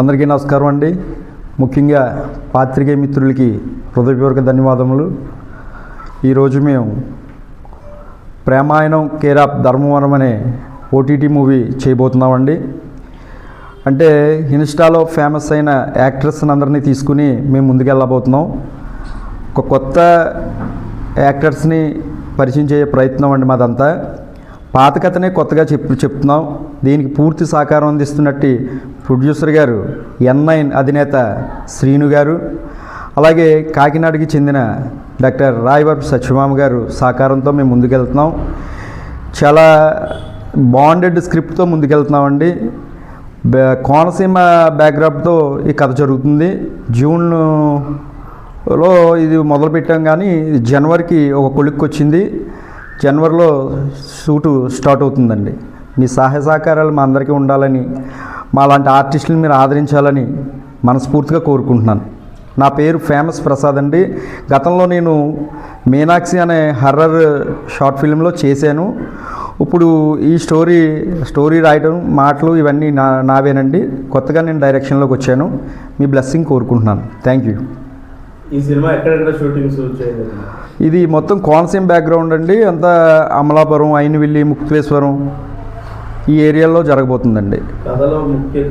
అందరికీ నమస్కారం అండి. ముఖ్యంగా పాత్రికేయ మిత్రులకి హృదయపూర్వక ధన్యవాదములు. ఈరోజు మేము ప్రేమాయణం కేర్ ఆఫ్ ధర్మవరం అనే ఓటీటీ మూవీ చేయబోతున్నామండి. అంటే ఇన్స్టాలో ఫేమస్ అయిన యాక్టర్స్ని అందరినీ తీసుకుని మేము ముందుకెళ్ళబోతున్నాం ఒక కొత్త యాక్టర్స్ని పరిచయం చేయ ప్రయత్నం అండి మాదంతా. పాత కథనే కొత్తగా చెప్పు చెప్తున్నాం. దీనికి పూర్తి సహకారం అందిస్తున్నట్టు ప్రొడ్యూసర్ గారు ఎన్ నైన్ అధినేత శ్రీను గారు అలాగే కాకినాడకి చెందిన డాక్టర్ రాయబాబు సత్యమామ గారు సహకారంతో మేము ముందుకెళ్తున్నాం. చాలా బాండెడ్ స్క్రిప్ట్తో ముందుకెళ్తున్నామండి. కోనసీమ బ్యాక్గ్రాప్తో ఈ కథ జరుగుతుంది. జూన్లో ఇది మొదలుపెట్టాం కానీ జనవరికి ఒక కొలిక్కి వచ్చింది జనవరిలో షూటు స్టార్ట్ అవుతుందండి. మీ సహాయ సహకారాలు మా అందరికీ ఉండాలని మా లాంటి ఆర్టిస్టులను మీరు ఆదరించాలని మనస్ఫూర్తిగా కోరుకుంటున్నాను. నా పేరు ఫేమస్ ప్రసాద్ అండి. గతంలో నేను మీనాక్షి అనే హర్రర్ షార్ట్ ఫిల్మ్లో చేశాను. ఇప్పుడు ఈ స్టోరీ స్టోరీ రాయడం మాటలు ఇవన్నీ నా నావేనండి. కొత్తగా నేను డైరెక్షన్లోకి వచ్చాను. మీ బ్లెస్సింగ్ కోరుకుంటున్నాను. Thank you. ఈ సినిమా ఎక్కడెక్కడ షూటింగ్స్ ఇది మొత్తం కోనసీమ బ్యాక్గ్రౌండ్ అండి. అంతా అమలాపురం అయినవిల్లి ముక్తేశ్వరం ఈ ఏరియాలో జరగబోతుందండి. కథలో ముఖ్య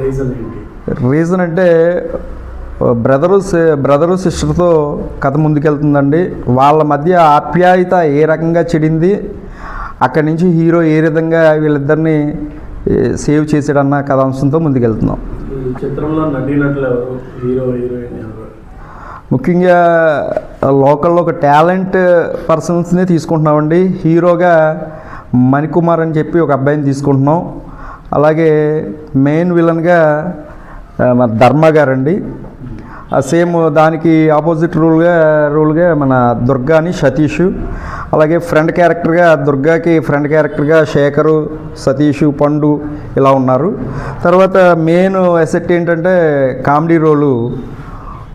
రీజన్ ఏంటి? రీజన్ అంటే బ్రదరు బ్రదరు సిస్టర్తో కథ ముందుకెళ్తుందండి. వాళ్ళ మధ్య ఆప్యాయత ఏ రకంగా చెడింది అక్కడి నుంచి హీరో ఏ విధంగా వీళ్ళిద్దరిని సేవ్ చేసాడన్న కథాంశంతో ముందుకెళ్తున్నాం. చిత్రంలో హీరో హీరోయిన్ ముఖ్యంగా లోకల్లో ఒక టాలెంట్ పర్సన్స్ని తీసుకుంటున్నామండి. హీరోగా మణికుమార్ అని చెప్పి ఒక అబ్బాయిని తీసుకుంటున్నాం. అలాగే మెయిన్ విలన్గా మన ధర్మ గారండి. ఆ సేమ్ దానికి ఆపోజిట్ రూల్గా రూల్గా మన దుర్గా అని సతీష్. అలాగే ఫ్రెండ్ క్యారెక్టర్గా దుర్గాకి ఫ్రెండ్ క్యారెక్టర్గా శేఖరు సతీష్ పండు ఇలా ఉన్నారు. తర్వాత మెయిన్ ఎసెట్ ఏంటంటే కామెడీ రోలు.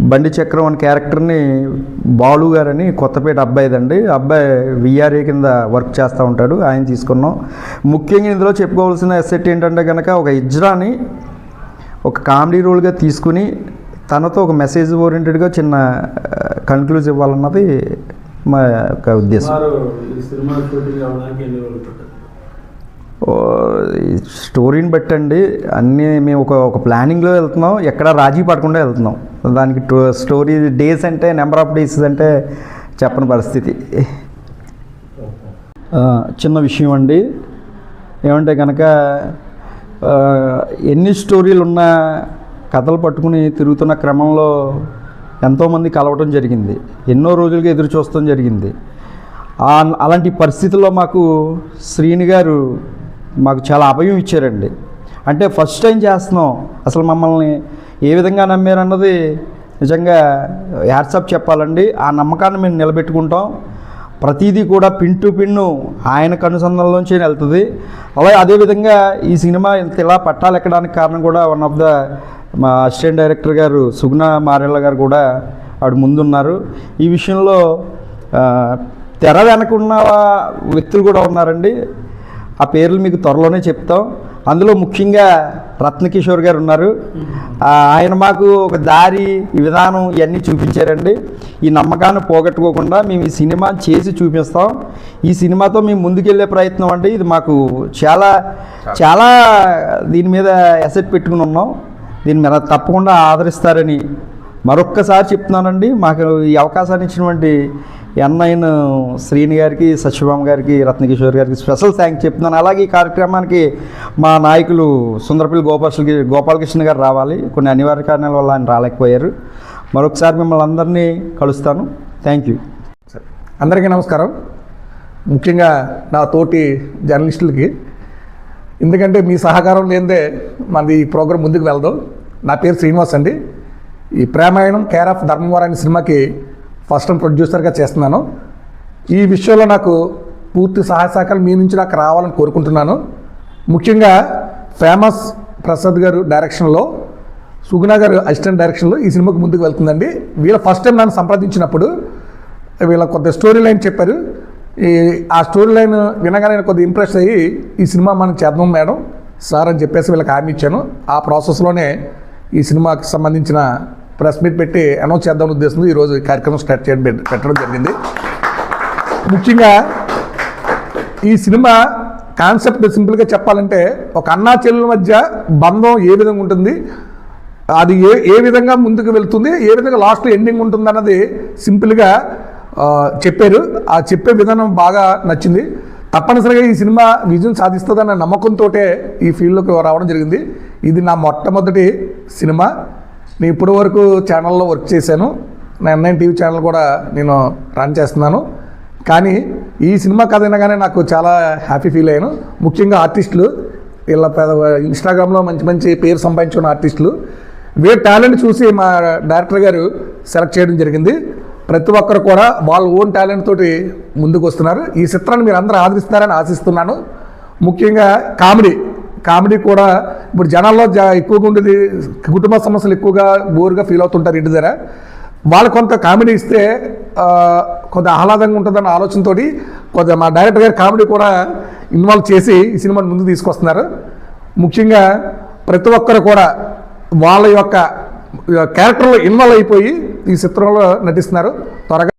బండి చక్రం అనే క్యారెక్టర్ని బాలు గారని కొత్తపేట అబ్బాయిదండి అబ్బాయి విఆర్ఏ కింద వర్క్ చేస్తూ ఉంటాడు ఆయన తీసుకున్నాం. ముఖ్యంగా ఇందులో చెప్పుకోవాల్సిన ఎసెట్ ఏంటంటే కనుక ఒక ఇజ్రాని ఒక కామెడీ రోల్గా తీసుకుని తనతో ఒక మెసేజ్ ఓరియంటెడ్గా చిన్న కన్క్లూజ్ ఇవ్వాలన్నది మా యొక్క ఉద్దేశం. స్టోరీని బట్టండి. అన్నీ మేము ఒక ఒక ప్లానింగ్లో వెళ్తున్నాం. ఎక్కడ రాజీ పడకుండా వెళ్తున్నాం. దానికి టో- స్టోరీ డేస్ అంటే నెంబర్ ఆఫ్ డేస్ అంటే చెప్పని పరిస్థితి. చిన్న విషయం అండి. ఏమంటే కనుక ఎన్ని స్టోరీలు ఉన్న కథలు పట్టుకుని తిరుగుతున్న క్రమంలో ఎంతోమంది కలవటం జరిగింది. ఎన్నో రోజులుగా ఎదురు చూస్తాం జరిగింది. అలాంటి పరిస్థితుల్లో మాకు శ్రీని గారు మాకు చాలా అభయం ఇచ్చారండి. అంటే ఫస్ట్ టైం చేస్తున్నాం. అసలు మమ్మల్ని ఏ విధంగా నమ్మారన్నది నిజంగా యాడ్సప్ చెప్పాలండి. ఆ నమ్మకాన్ని మేము నిలబెట్టుకుంటాం. ప్రతిదీ కూడా పిన్ టు పిన్ను ఆయన అనుసంధానంలోంచి వెళ్తుంది. అలాగే అదేవిధంగా ఈ సినిమా ఇంత ఇలా పట్టాలెక్కడానికి కారణం కూడా వన్ ఆఫ్ ద మా అసిస్టెంట్ డైరెక్టర్ గారు సుగుణ మారెళ్ళ గారు కూడా ఆవిడ ముందున్నారు. ఈ విషయంలో తెర వెనకున్న వ్యక్తులు కూడా ఉన్నారండి. ఆ పేర్లు మీకు త్వరలోనే చెప్తాం. అందులో ముఖ్యంగా రత్నకిషోర్ గారు ఉన్నారు. ఆయన మాకు ఒక దారి విధానం ఇవన్నీ చూపించారండి. ఈ నమ్మకాన్ని పోగొట్టుకోకుండా మేము ఈ సినిమా చేసి చూపిస్తాం. ఈ సినిమాతో మేము ముందుకెళ్ళే ప్రయత్నం అంటే ఇది మాకు చాలా చాలా దీని మీద ఎసెట్ పెట్టుకుని ఉన్నాం. దీని మీద తప్పకుండా ఆదరిస్తారని మరొక్కసారి చెప్తున్నానండి. మాకు ఈ అవకాశాన్ని ఇచ్చినటువంటి ఎన్ఐన్ శ్రీని గారికి సత్యభామ గారికి రత్నకిషోర్ గారికి స్పెషల్ థ్యాంక్స్ చెప్తున్నాను. అలాగే ఈ కార్యక్రమానికి మా నాయకులు సుందరపల్లి గోపాల్ గోపాలకృష్ణ గారు రావాలి. కొన్ని అనివార్య కారణాల వల్ల ఆయన రాలేకపోయారు. మరొకసారి మిమ్మల్ని అందరినీ కలుస్తాను. థ్యాంక్ యూ అందరికీ నమస్కారం. ముఖ్యంగా నా తోటి జర్నలిస్టులకి ఎందుకంటే మీ సహకారం లేనిదే మనది ఈ ప్రోగ్రాం ముందుకు వెళ్దాం. నా పేరు శ్రీనివాస్ అండి. ఈ ప్రేమాయణం కేర్ ఆఫ్ ధర్మవరం అనే సినిమాకి ఫస్ట్ టైం ప్రొడ్యూసర్గా చేస్తున్నాను. ఈ విషయంలో నాకు పూర్తి సహాయ సహకారం మీ నుంచి నాకు రావాలని కోరుకుంటున్నాను. ముఖ్యంగా ఫేమస్ ప్రసాద్ గారు డైరెక్షన్లో సుగుణ గారు అసిస్టెంట్ డైరెక్షన్లో ఈ సినిమాకు ముందుకు వెళ్తుందండి. వీళ్ళ ఫస్ట్ టైం నన్ను సంప్రదించినప్పుడు వీళ్ళ కొంత స్టోరీ లైన్ చెప్పారు. ఈ ఆ స్టోరీ లైన్ వినగానే నేను కొద్దిగా ఇంప్రెస్ అయ్యి ఈ సినిమా మనం చేద్దాం మేడం సార్ అని చెప్పేసి వీళ్ళకి హామీ ఇచ్చాను. ఆ ప్రాసెస్లోనే ఈ సినిమాకి సంబంధించిన ప్రెస్ మీట్ పెట్టి అనౌన్స్ చేద్దాం ఉద్దేశంతో ఈరోజు ఈ కార్యక్రమం స్టార్ట్ చేయడం పెట్టడం జరిగింది. ముఖ్యంగా ఈ సినిమా కాన్సెప్ట్ సింపుల్గా చెప్పాలంటే ఒక అన్నా చెల్లెల మధ్య బంధం ఏ విధంగా ఉంటుంది అది ఏ ఏ విధంగా ముందుకు వెళ్తుంది ఏ విధంగా లాస్ట్ ఎండింగ్ ఉంటుంది అన్నది సింపుల్గా చెప్పారు. ఆ చెప్పే విధానం బాగా నచ్చింది. తప్పనిసరిగా ఈ సినిమా విజయం సాధిస్తుందన్న నమ్మకంతో ఈ ఫీల్డ్లోకి రావడం జరిగింది. ఇది నా మొట్టమొదటి సినిమా. నేను ఇప్పటి వరకు ఛానల్లో వర్క్ చేశాను. నా ఎన్ఐన్ టీవీ ఛానల్ కూడా నేను రన్ చేస్తున్నాను. కానీ ఈ సినిమా కథ వినగానే నాకు చాలా హ్యాపీ ఫీల్ అయ్యాను. ముఖ్యంగా ఆర్టిస్టులు వీళ్ళ పెద్ద ఇన్స్టాగ్రామ్లో మంచి మంచి పేరు సంపాదించుకున్న ఆర్టిస్టులు వీళ్ళ టాలెంట్ చూసి మా డైరెక్టర్ గారు సెలెక్ట్ చేయడం జరిగింది. ప్రతి ఒక్కరు కూడా వాళ్ళ ఓన్ టాలెంట్ తోటి ముందుకు వస్తున్నారు. ఈ చిత్రాన్ని మీరు అందరూ ఆదరిస్తారని ఆశిస్తున్నాను. ముఖ్యంగా కామెడీ. కామెడీ కూడా ఇప్పుడు జనాల్లో జా- ఎక్కువగా ఉండేది కుటుంబ సమస్యలు ఎక్కువగా బోరుగా ఫీల్ అవుతుంటారు ఇంటి దగ్గర. వాళ్ళు కొంత కామెడీ ఇస్తే కొంత ఆహ్లాదంగా ఉంటుందన్న ఆలోచనతో కొంత మా డైరెక్టర్ గారు కామెడీ కూడా ఇన్వాల్వ్ చేసి ఈ సినిమాని ముందుకు తీసుకొస్తున్నారు. ముఖ్యంగా ప్రతి ఒక్కరు కూడా వాళ్ళ యొక్క క్యారెక్టర్లో ఇన్వాల్వ్ అయిపోయి ఈ చిత్రంలో నటిస్తున్నారు. త్వరగా